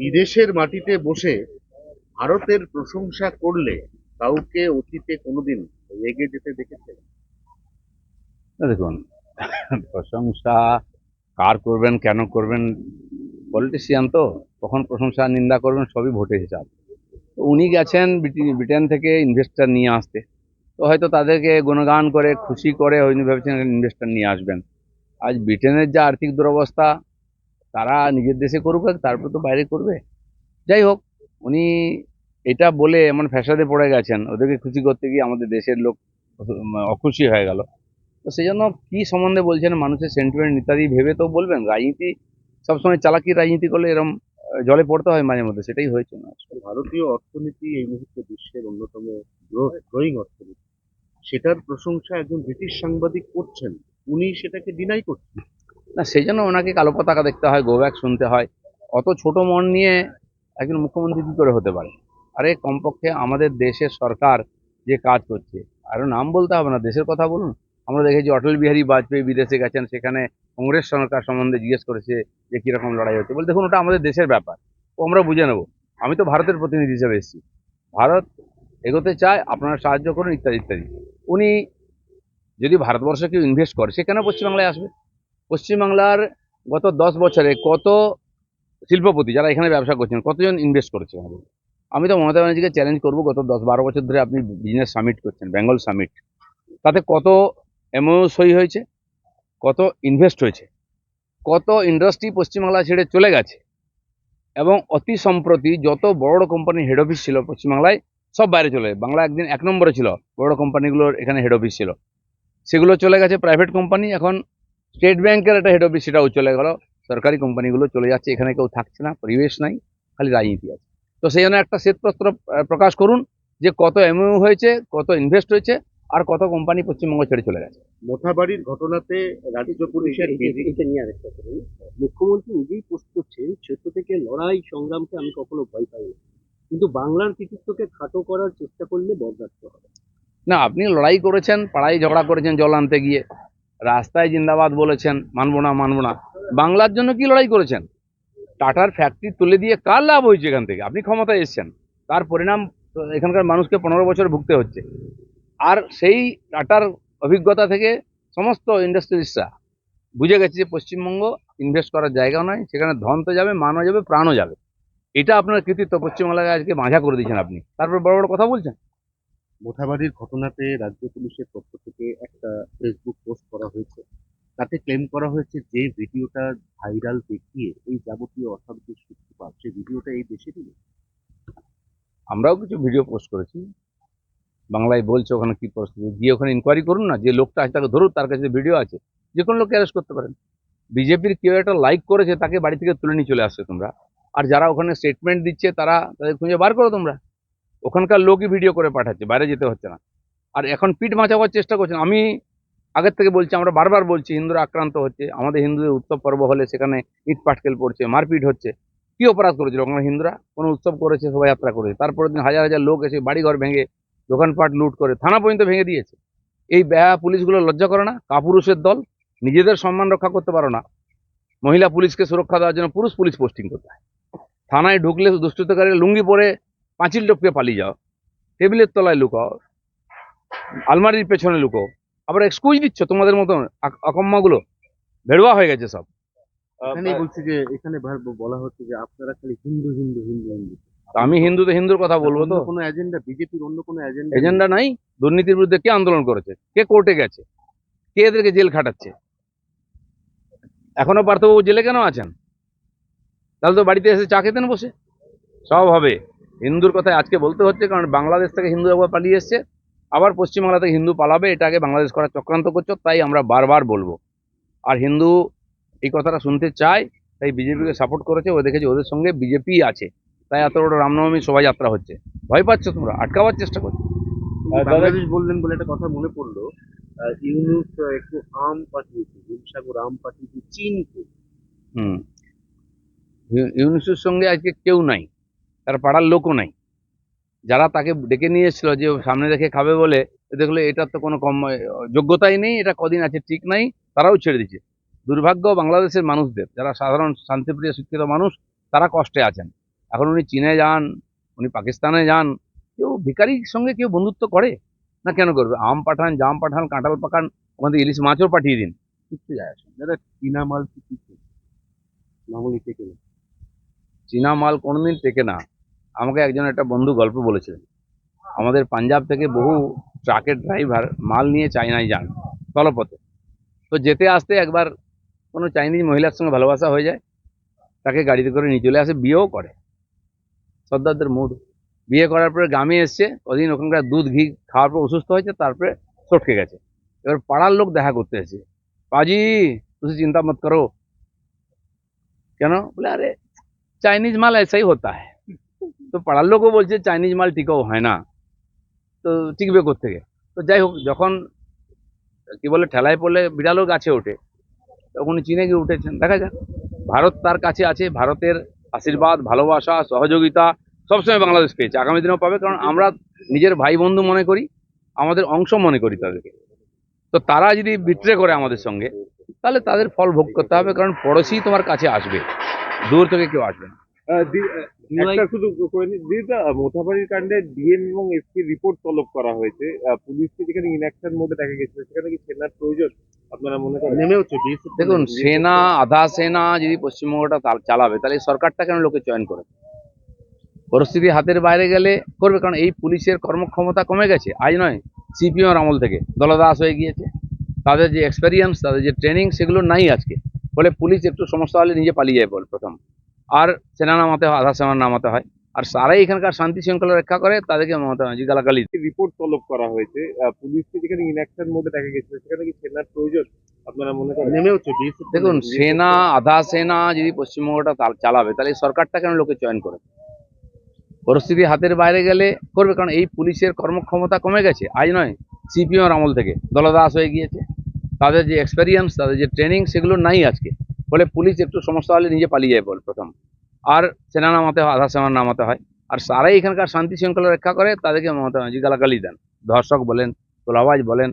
বিদেশের মাটিতে বসে ভারতের প্রশংসা করলে কাউকে অতীতে কোনোদিন রেগে যেতে দেখেছে? দেখুন, প্রশংসা কার করবেন, কেন করবেন? পলিটিশিয়ান তো, কখন প্রশংসা, নিন্দা করবেন, সবই ভোটে হিসাব। উনি গেছেন ব্রিটেন থেকে ইনভেস্টার নিয়ে আসতে। তো হয়তো তাদেরকে গুণগান করে, খুশি করে উনি ভেবেছেন ইনভেস্টার নিয়ে আসবেন। আজ ব্রিটেনের যা আর্থিক দুরবস্থা তারা নিজের দেশে করুক তারপর তো বাইরে করবে। যাই হোক উনি এটা বলে এমন ফ্যাসাদে পড়ে গেছেন ওদেরকে খুশি করতে গিয়ে আমাদের দেশের লোক অখুশি হয়ে গেল। তো সেই জন্য কী সম্বন্ধে বলছেন মানুষের সেন্টিমেন্ট ইত্যাদি ভেবে তো বলবেন রাজনীতি সবসময় চালাকি রাজনীতি করলে এরকম আহ, জলে পড়তে হয় মাঝে মধ্যে সেটাই হয়েছে না। ভারতীয় অর্থনীতি এই মুহূর্তে বিশ্বের অন্যতম গ্রোয়িং অর্থনীতি। সেটার প্রশংসা একজন ব্রিটিশ সাংবাদিক করছেন উনি সেটাকে ডিনাই করছেন। না, সেই জন্য ওনাকে কালো পতাকা দেখতে হয় গোব্যাক শুনতে হয়। অত ছোট মন নিয়ে একজন মুখ্যমন্ত্রী কী করে হতে পারে? আরে, কমপক্ষে আমাদের দেশের সরকার যে কাজ করছে আরও নাম বলতে হবে না, দেশের কথা বলুন। আমরা দেখেছি অটল বিহারী বাজপেয়ী বিদেশে গেছেন, সেখানে কংগ্রেস সরকার সম্বন্ধে জিজ্ঞেস করেছে যে কীরকম লড়াই হচ্ছে। বলে দেখুন, ওটা আমাদের দেশের ব্যাপার, ও আমরা বুঝে নেব। আমি তো ভারতের প্রতিনিধি হিসেবে এসেছি। ভারত এগোতে চায়, আপনারা সাহায্য করুন, ইত্যাদি ইত্যাদি। উনি যদি ভারতবর্ষে কেউ ইনভেস্ট করে, সে কেন পশ্চিমবাংলায় আসবে? পশ্চিমবাংলার গত দশ বছরে কত শিল্পপতি যারা এখানে ব্যবসা করছেন, কতজন ইনভেস্ট করেছে আমি তো মমতা ব্যানার্জিকে চ্যালেঞ্জ করব, গত দশ বারো বছর ধরে আপনি বিজনেস সামিট করছেন বেঙ্গল সামিট তাতে কত এমও সই হয়েছে, কত ইনভেস্ট হয়েছে, কত ইন্ডাস্ট্রি পশ্চিমবাংলা ছেড়ে চলে গেছে, এবং অতি সম্প্রতি যত বড় বড় কোম্পানির হেড অফিস ছিল পশ্চিমবাংলায়, সব বাইরে চলে। বাংলা একদিন এক নম্বরে ছিল, বড় কোম্পানিগুলোর এখানে হেড অফিস ছিল। সেগুলো চলে গেছে প্রাইভেট কোম্পানি এখন স্টেট ব্যাংকের একটা হেড অফিস সেটাও চলে গেল। সরকারি কোম্পানিগুলো চলে যাচ্ছে এখানে কেউ থাকছে না পরিবেশ নাই খালি রাজনীতি আছে। তো সেই জন্য একটা শ্বেতপত্র প্রকাশ করুন যে কত এমইউ হয়েছে কত ইনভেস্ট হয়েছে আর কত কোম্পানি পশ্চিমবঙ্গ ছেড়ে চলে গেছে। মোথাবাড়ির ঘটনাতে রাজ্য পুলিশের। মুখ্যমন্ত্রী নিজেই পোস্ট করছেন ছোট থেকে লড়াই সংগ্রামকে আমি কখনো ভয় পাই না। কিন্তু বাংলার কৃতিত্বকে খাটো করার চেষ্টা করলে বরদাস্ত হবে। না আপনি লড়াই করেছেন পাড়ায় ঝগড়া করেছেন জল আনতে গিয়ে। রাস্তায় জিন্দাবাদ বলেছেন, মানবো না মানবো না। বাংলার জন্য কি লড়াই করেছেন? টাটার ফ্যাক্টরি তুলে দিয়ে কার লাভ হয়েছে এখান থেকে? আপনি ক্ষমতায় এসছেন। তার পরিণাম এখানকার মানুষকে পনেরো বছর ভুগতে হচ্ছে। আর সেই টাটার অভিজ্ঞতা থেকে সমস্ত ইন্ডাস্ট্রিজরা বুঝে গেছে যে পশ্চিমবঙ্গ ইনভেস্ট করার জায়গাও নয় সেখানে ধন তো যাবে, মানও যাবে, প্রাণও যাবে। এটা আপনার কৃতিত্ব। পশ্চিমবাংলাকে আজকে মাঝা করে দিয়েছেন আপনি। তারপর বড় বড় কথা বলছেন? মোথাবাড়ির ঘটনাতে রাজ্য পুলিশের পক্ষ থেকে একটা ফেসবুক পোস্ট করা হয়েছে। তাতে ক্লেম করা হয়েছে যে ভিডিওটা ভাইরাল দেখিয়ে এই যাবতীয় অশান্তির সূত্রপাত সেই ভিডিওটা এই দেশে না। আমরাও কিছু ভিডিও পোস্ট করেছি। বাংলায় বলছে ওখানে কি পরিস্থিতি। গিয়ে ওখানে ইনকোয়ারি করুন না, যে লোকটা আছে তাকে ধরুন তার কাছে ভিডিও আছে। যে কোনো লোককে অ্যারেস্ট করতে পারেন। বিজেপির কেউ একটা লাইক করেছে, তাকে বাড়ি থেকে তুলে নিয়ে চলে আসছে তোমরা। আর যারা ওখানে স্টেটমেন্ট দিচ্ছে, তারা তাদের খুঁজে বার করো তোমরা। ওখানকার লোকই ভিডিও করে পাঠাচ্ছে, বাইরে যেতে হচ্ছে না। আর এখন পিঠ বাঁচাবার চেষ্টা করছেন। আমি আগের থেকে বলছি, আমরা বারবার বলছি, হিন্দুরা আক্রান্ত হচ্ছে, আমাদের হিন্দুদের উৎসব পর্ব হলে সেখানে ইট পাটকেল পড়ছে, মারপিট হচ্ছে। কি অপরাধ করেছিল ওখানে হিন্দুরা? কোনো উৎসব করেছে শোভাযাত্রা করেছে। তারপরের দিন হাজার হাজার লোক এসে বাড়িঘর ভেঙে দোকানপাট লুট করে, থানা পর্যন্ত ভেঙে দিয়েছে। এই ব্যয়া পুলিশগুলো লজ্জা করে না? কাপুরুষের দল? নিজেদের সম্মান রক্ষা করতে পারো না। মহিলা পুলিশকে সুরক্ষা দেওয়ার জন্য পুরুষ পুলিশ পোস্টিং করতে হয়। থানায় ঢুকলে দুষ্কৃতকারী লুঙ্গি পরে পাঁচিল টপকে পালিয়ে যাও। টেবিলের তলায় লুকাও আলমারির পেছনে লুকো আবার এক্সকুজ দিচ্ছ তোমাদের মতন অকম্মাগুলো ভেড়ুয়া হয়ে গেছে সব। বলছি যে এখানে বলা হচ্ছে যে আপনারা খালি হিন্দু হিন্দু হিন্দু হিন্দু। আমি হিন্দু তো হিন্দুর কথা বলব তো। কোনো এজেন্ডা বিজেপির অন্য কোনো এজেন্ডা এজেন্ডা নাই। দুর্নীতির বিরুদ্ধে কে আন্দোলন করেছে? কে কোর্টে গেছে? কে এদেরকে জেল খাটাচ্ছে? এখনও পার্থবাবু জেলে কেন আছেন? তাহলে তো বাড়িতে এসে চা খেতেন বসে। সব হবে। হিন্দুর কথায় আজকে বলতে হচ্ছে কারণ বাংলাদেশ থেকে হিন্দু একবার পালিয়ে এসছে আবার পশ্চিমবাংলা থেকে হিন্দু পালাবে এটাকে বাংলাদেশ করার চক্রান্ত করছ তাই আমরা বারবার বলব। আর হিন্দু এই কথাটা শুনতে চায় তাই বিজেপিকে সাপোর্ট করেছে ও দেখেছে ওদের সঙ্গে বিজেপি আছে তাই এত বড় রামনবমী শোভাযাত্রা হচ্ছে। ভয় পাচ্ছ তোমরা? আটকাবার চেষ্টা করছ বাংলাদেশ বললেন বলে একটা কথা মনে পড়ল ইউনুস একটু আম পাঠিয়েছে হিমসাগর আম পাঠিয়েছে চীনকে। হুম। ইউ- ইউনুসের সঙ্গে আজকে কেউ নাই। তার পাড়ার লোকও নাই। যারা তাকে ডেকে নিয়ে এসেছিল যে সামনে রেখে খাবে বলে দেখল এটার তো কোনো কম যোগ্যতাই নেই এটা কদিন আছে ঠিক নাই তারাও ছেড়ে দিচ্ছে দুর্ভাগ্য বাংলাদেশের মানুষদের যারা সাধারণ শান্তিপ্রিয় শিক্ষিত মানুষ তারা কষ্টে আছেন। এখন উনি চীনে যান উনি পাকিস্তানে যান কেউ ভিকারির সঙ্গে কেউ বন্ধুত্ব করে? না কেন করবে? আম পাঠান জাম পাঠান কাঁঠাল পাঠান ওখান থেকে ইলিশ মাছও পাঠিয়ে দিন। কিচ্ছু যায় আসে না। দাদা চীনা মাল কি না। চীনা মাল কোনোদিন টেকে না। আমাকে একজন একটা বন্ধু গল্প বলেছিলেন। আমাদের পাঞ্জাব থেকে বহু ট্রাকের ড্রাইভার মাল নিয়ে চায়নায় যান স্থলপথে তো যেতে আসতে একবার কোনো চাইনিজ মহিলার সঙ্গে ভালোবাসা হয়ে যায়, তাকে গাড়িতে করে নিয়ে চলে আসে, বিয়েও করে। সর্দারদের মুড। বিয়ে করার পরে গ্রামে এসছে কদিন ওখানকার দুধ, ঘি খাওয়ার পর অসুস্থ হয়েছে, তারপরে সটকে গেছে। এবার পাড়ার লোক দেখা করতে এসে পাজি, তুমি চিন্তা মত করো। কেন? বলে, আরে, চাইনিজ মাল এসাই হতা হ্যাঁ তো পাড়ার লোকও বলছে চাইনিজ মাল টিকাও হয় না। তো টিকবে থেকে তো যাই হোক, যখন, কি বলে, ঠেলায় পড়লে বিড়ালও গাছে ওঠে। তখন চীনে গিয়ে উঠেছেন। দেখা যাক, ভারত তার কাছে আছে, ভারতের আশীর্বাদ, ভালোবাসা, সহযোগিতা, সবসময় বাংলাদেশ পেয়েছে। আগামী দিনেও পাবে, কারণ আমরা নিজের ভাই বন্ধু মনে করি, আমাদের অংশ মনে করি তাদেরকে। তো তারা যদি বিট্রে করে আমাদের সঙ্গে, তাহলে তাদের ফল ভোগ করতে হবে, কারণ পড়োশি তোমার কাছে আসবে। দূর থেকে কেউ আসবে না। একটা শুধু করে নি দিদা মোথাবাড়ির কাণ্ডে ডিএম এবং এসপি রিপোর্ট তলব করা হয়েছে। আহ, পুলিশকে যেখানে ইনঅ্যাকশন মোডে দেখা গেছিল সেখানে কি সেনার প্রয়োজন? আপনারা মনে করেন? নেমেওছে BSF দেখুন সেনা আধা সেনা যদি পশ্চিমবঙ্গটা চালাবে তাহলে সরকারটা কেন লোকে চয়ন করে? পরিস্থিতি হাতের বাইরে গেলে করবে কারণ এই পুলিশের কর্মক্ষমতা কমে গেছে। আজ নয় সিপিএম আমল থেকে। দলদাস হয়ে গিয়েছে। তাদের যে এক্সপেরিয়েন্স তাদের যে ট্রেনিং সেগুলো নাই আজকে। ফলে পুলিশ একটু সমস্যা হলে নিজে পালিয়ে যায় বল প্রথম। আর সেনা নামাতে হয় আধা সেনা নামাতে হয়। আর সারাই এখানকার শান্তি শৃঙ্খলা রক্ষা করে তাদেরকে হয় গালাগালি রিপোর্ট তলব করা হয়েছে। পুলিশকে যেখানে ইনঅ্যাকশন মোডে দেখা গেছিল সেখানে কি সেনার প্রয়োজন আপনারা মনে করেন? নেমেওছে BSF দেখুন সেনা আধা সেনা যদি পশ্চিমবঙ্গটা চালাবে তাহলে এই সরকারটা কেন লোকে চয়ন করে? পরিস্থিতি হাতের বাইরে গেলে করবে কারণ এই পুলিশের কর্মক্ষমতা কমে গেছে। আজ নয় সিপিএম আমল থেকে। দলদাস হয়ে গিয়েছে। তাদের যে এক্সপেরিয়েন্স তাদের যে ট্রেনিং সেগুলো নাই আজকে। ফলে পুলিশ একটু সমস্যা হলে নিজে পালিয়ে যায় বল প্রথম। আর সেনা নামাতে হয়, আধা সেনা নামাতে হয়। আর সারাই এখানকার শান্তি শৃঙ্খলা রক্ষা করে, তাদেরকে হয় যে গালাগালি দেন। ধর্ষক বলেন, তোলাবাজ বলেন।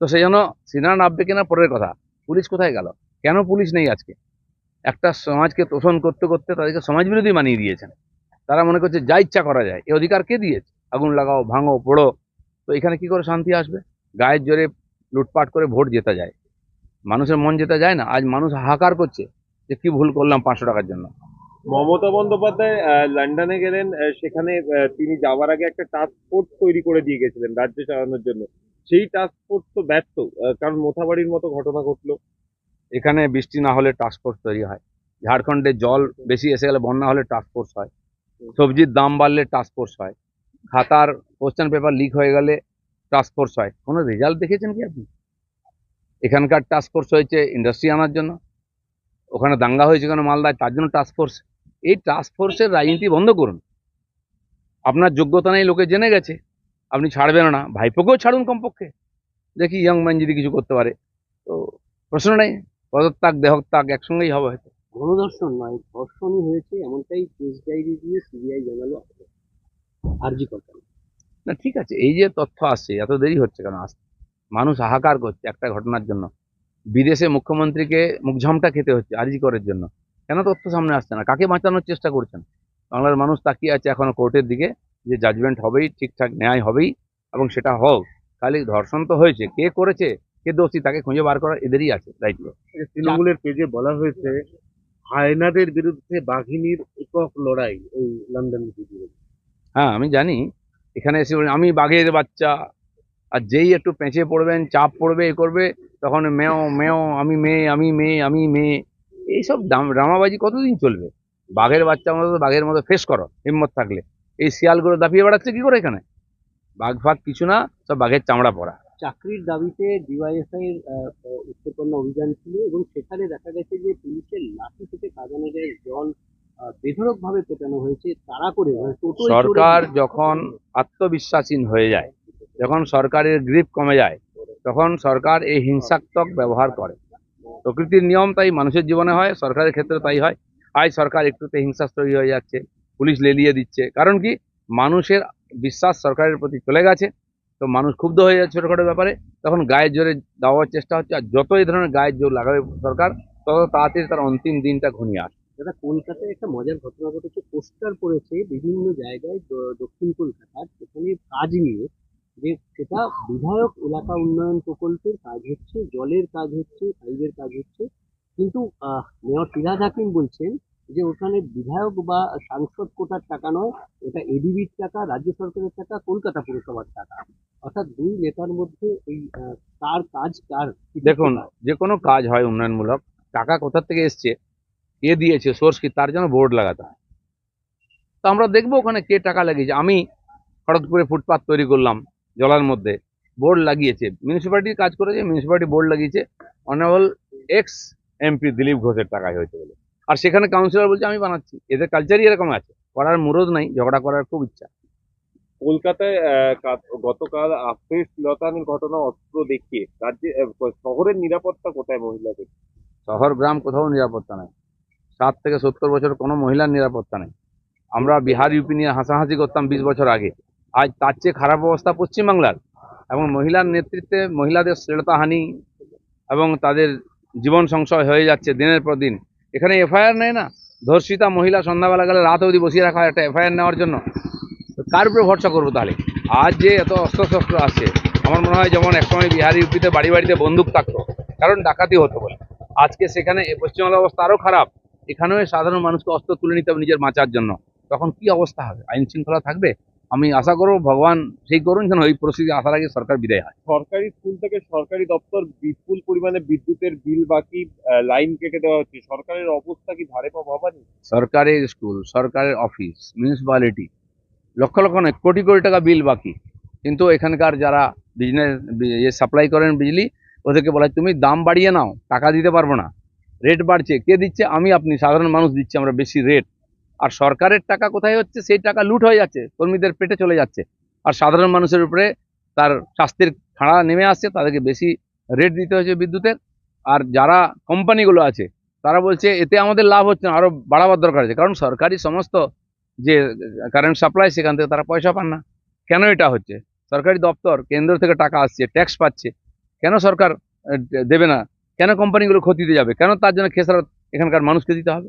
তো সেই জন্য সেনা নামবে কিনা পরের কথা, পুলিশ কোথায় গেল? কেন পুলিশ নেই আজকে? একটা সমাজকে তোষণ করতে করতে তাদেরকে সমাজ বিরোধী বানিয়ে দিয়েছেন। তারা মনে করছে, যা ইচ্ছা করা যায়। এই অধিকার কে দিয়েছে? আগুন লাগাও, ভাঙো, পোড়ো। তো এখানে কি করে শান্তি আসবে? গায়ের জোরে লুটপাট করে ভোট জেতা যায়। মানুষের মন জেতা যায় না। আজ মানুষ হাহাকার করছে যে, কি ভুল করলাম পাঁচশো টাকার জন্য। মমতা বন্দ্যোপাধ্যায় লন্ডনে গেলেন সেখানে তিনি যাওয়ার আগে একটা টাস্ক ফোর্স তৈরি করে দিয়ে গেছিলেন রাজ্য চালানোর জন্য। সেই টাস্ক ফোর্স তো ব্যর্থ কারণ মোথাবাড়ির মতো ঘটনা ঘটলো। এখানে বৃষ্টি না হলে টাস্কফোর্স তৈরি হয়। ঝাড়খণ্ডে জল বেশি এসে গেলে বন্যা হলে টাস্কফোর্স হয়। সবজির দাম বাড়লে টাস্কফোর্স হয়। খাতার কোশ্চেন পেপার লিক হয়ে গেলে টাস্কফোর্স হয়। কোনো রেজাল্ট দেখেছেন কি আপনি? এখানকার টাস্কফোর্স হয়েছে ইন্ডাস্ট্রি আনার জন্য। ওখানে দাঙ্গা হয়েছে কেন মালদায়, তার জন্য টাস্কফোর্স এই টাস্ক ফোর্সের রাজনীতি বন্ধ করুন। আপনার যোগ্যতা নেই লোকে জেনে গেছে। আপনি ছাড়বেন না। ভাইপোকেও ছাড়ুন কমপক্ষে। দেখি ইয়ং ম্যান যদি কিছু করতে পারে। তো প্রশ্ন নেই। পদত্যাগ দেহত্যাগ একসঙ্গেই হবে হয়তো। গণধর্ষণ নয় ধর্ষণই হয়েছে এমনটাই কেস ডায়েরি দিয়ে সিবিআই জানালো আরজি কথা না ঠিক আছে এই যে তথ্য আসছে এত দেরি হচ্ছে কেন? আসতে মানুষ হাহাকার করছে একটা ঘটনার জন্য। বিদেশে মুখ্যমন্ত্রীকে মুখঝামটা খেতে হচ্ছে আরজি করার জন্য। কেন তথ্য সামনে আসছে না? কাকে বাঁচানোর চেষ্টা করছেন? বাংলার মানুষ তাকিয়ে আছে এখনও কোর্টের দিকে যে জাজমেন্ট হবেই ঠিকঠাক ন্যায় হবেই এবং সেটা হোক। খালি ধর্ষণ তো হয়েছে। কে করেছে? কে দোষী? তাকে খুঁজে বার করা এদেরই আছে দায়িত্ব তৃণমূলের পেজে বলা হয়েছে হায়নাদের বিরুদ্ধে বাঘিনীর একক লড়াই এই লন্ডন হ্যাঁ আমি জানি। এখানে এসে আমি বাঘের বাচ্চা। আর যেই একটু পেঁচে পড়বেন চাপ পড়বে এ করবে তখন মেও মেও আমি মেয়ে আমি মেয়ে আমি মেয়ে। এইসব ড্রামাবাজি কতদিন চলবে? বাঘের বাচ্চা মতো বাঘের মতো ফেস করো হিম্মত থাকলে। এই শিয়ালগুলো দাপিয়ে বেড়াচ্ছে কি করে এখানে? বাঘ ফাঘ কিছু না সব বাঘের চামড়া পরা চাকরির দাবিতে ডিওয়াইএসআই এর অভিযান ছিল এবং সেখানে দেখা গেছে যে পুলিশের লাঠি থেকে যায় জল বেধরক ভাবে পেটানো হয়েছে তাড়া করে মানে সরকার যখন আত্মবিশ্বাসীন হয়ে যায় যখন সরকারের গ্রিপ কমে যায় তখন সরকার এই হিংসাত্মক ব্যবহার করে। প্রকৃতির নিয়ম তাই মানুষের জীবনে হয়, সরকারের ক্ষেত্রে তাই হয়। আজ সরকার একটুতে হিংসা তৈরি হয়ে যাচ্ছে, পুলিশ লেলিয়ে দিচ্ছে। কারণ কি? মানুষের বিশ্বাস সরকারের প্রতি চলে গেছে। তো মানুষ ক্ষুব্ধ হয়ে যাচ্ছে ছোটোখাটো ব্যাপারে। তখন গায়ের জোরে দেওয়ার চেষ্টা হচ্ছে আর যত এই ধরনের গায়ের জোর লাগাবে সরকার, তত তাড়াতাড়ি তার অন্তিম দিনটা ঘনিয়ে আসে দাদা, কলকাতায় একটা মজার ঘটনা ঘটেছে। পোস্টার পড়েছে বিভিন্ন জায়গায় দক্ষিণ কলকাতার। সেখানে কাজ নিয়ে যে সেটা বিধায়ক এলাকা উন্নয়ন প্রকল্পের কাজ হচ্ছে, জলের কাজ হচ্ছে, পাইপের কাজ হচ্ছে। কিন্তু মেয়র ফিরাজ হাকিম বলছেন যে ওখানে বিধায়ক বা সাংসদ কোটার টাকা নয়, ওটা এডিবির টাকা, রাজ্য সরকারের টাকা, কলকাতা পুরসভার টাকা। অর্থাৎ দুই নেতার মধ্যে এই কার কাজ কার? দেখুন, যে কোনো কাজ হয় উন্নয়নমূলক, টাকা কোথা থেকে এসছে, কে দিয়েছে, সোর্স কি, তার জন্য বোর্ড লাগাতে হয়। তো আমরা দেখব ওখানে কে টাকা লাগিয়েছে। আমি খড়গপুরে ফুটপাথ তৈরি করলাম জলার মধ্যে বোর্ড লাগিয়েছে। মিউনিসিপ্যালিটির কাজ করেছে মিউনিসিপ্যালিটি বোর্ড লাগিয়েছে। অনারেবল এক্স এমপি দিলীপ ঘোষের টাকায় হয়েছে বলে। আর সেখানে কাউন্সিলর বলছে আমি বানাচ্ছি। এদের কালচারই এরকম আছে। করার মুরদ নাই ঝগড়া করার খুব ইচ্ছা। কলকাতায় গতকাল আফিস ঘটনা অস্ত্র দেখিয়ে রাজ্যে শহরের নিরাপত্তা কোথায় মহিলাদের? শহর গ্রাম কোথাও নিরাপত্তা নেই। ষাট থেকে সত্তর বছর কোনো মহিলার নিরাপত্তা নেই। আমরা বিহার ইউপি নিয়ে হাসাহাসি করতাম বিশ বছর আগে। আজ তার চেয়ে খারাপ অবস্থা পশ্চিমবাংলার। এবং মহিলার নেতৃত্বে মহিলাদের শ্লীলতাহানি এবং তাদের জীবন সংশয় হয়ে যাচ্ছে দিনের পর দিন। এখানে এফআইআর নেয় না? ধর্ষিতা মহিলা সন্ধ্যাবেলা গেলে রাত অবধি বসিয়ে রাখা একটা এফআইআর নেওয়ার জন্য। কার উপরে ভরসা করব তাহলে? আজ যে এত অস্ত্রশস্ত্র আছে, আমার মনে হয় যেমন একসময় বিহার ইউপিতে বাড়ি বাড়িতে বন্দুক থাকতো, কারণ ডাকাতি হতো বলে। আজকে সেখানে এ পশ্চিমবাংলার অবস্থা আরও খারাপ। এখানেও সাধারণ মানুষকে অস্ত্র তুলে নিতে হবে নিজের বাঁচার জন্য। তখন কি অবস্থা হবে? আইন শৃঙ্খলা থাকবে? আমি আশা করব ভগবান সেই করুন যেন ওই পরিস্থিতি আসার আগে সরকার বিদায় হয়। সরকারি স্কুল থেকে সরকারি দপ্তর বিপুল পরিমাণে বিদ্যুতের বিল বাকি লাইন কেটে দেওয়া হচ্ছে। সরকারের অবস্থা কি ধারে পা ভাবানি সরকারি স্কুল সরকারের অফিস মিউনিসিপ্যালিটি লক্ষ লক্ষ নয় কোটি কোটি টাকা বিল বাকি। কিন্তু এখানকার যারা বিজনেস ইয়ে সাপ্লাই করেন বিজলি ওদেরকে বলা হয়, তুমি দাম বাড়িয়ে নাও টাকা দিতে পারব না। রেট বাড়ছে। কে দিচ্ছে? আমি আপনি। সাধারণ মানুষ দিচ্ছি আমরা বেশি রেট আর সরকারের টাকা কোথায় হচ্ছে, সেই টাকা লুট হয়ে যাচ্ছে, কর্মীদের পেটে চলে যাচ্ছে। আর সাধারণ মানুষের উপরে তার স্বাস্থ্যের খাড়া নেমে আসছে, তাদেরকে বেশি রেট দিতে হচ্ছে বিদ্যুতের। আর যারা কোম্পানিগুলো আছে, তারা বলছে এতে আমাদের লাভ হচ্ছে না আরও বাড়াবার দরকার আছে। কারণ সরকারি সমস্ত যে কারেন্ট সাপ্লাই সেখান থেকে তারা পয়সা পান না। কেন এটা হচ্ছে? সরকারি দপ্তর, কেন্দ্র থেকে টাকা আসছে ট্যাক্স পাচ্ছে। কেন সরকার দেবে না? কেন কোম্পানিগুলো ক্ষতিতে যাবে? কেন তার জন্য খেসারত এখানকার মানুষকে দিতে হবে?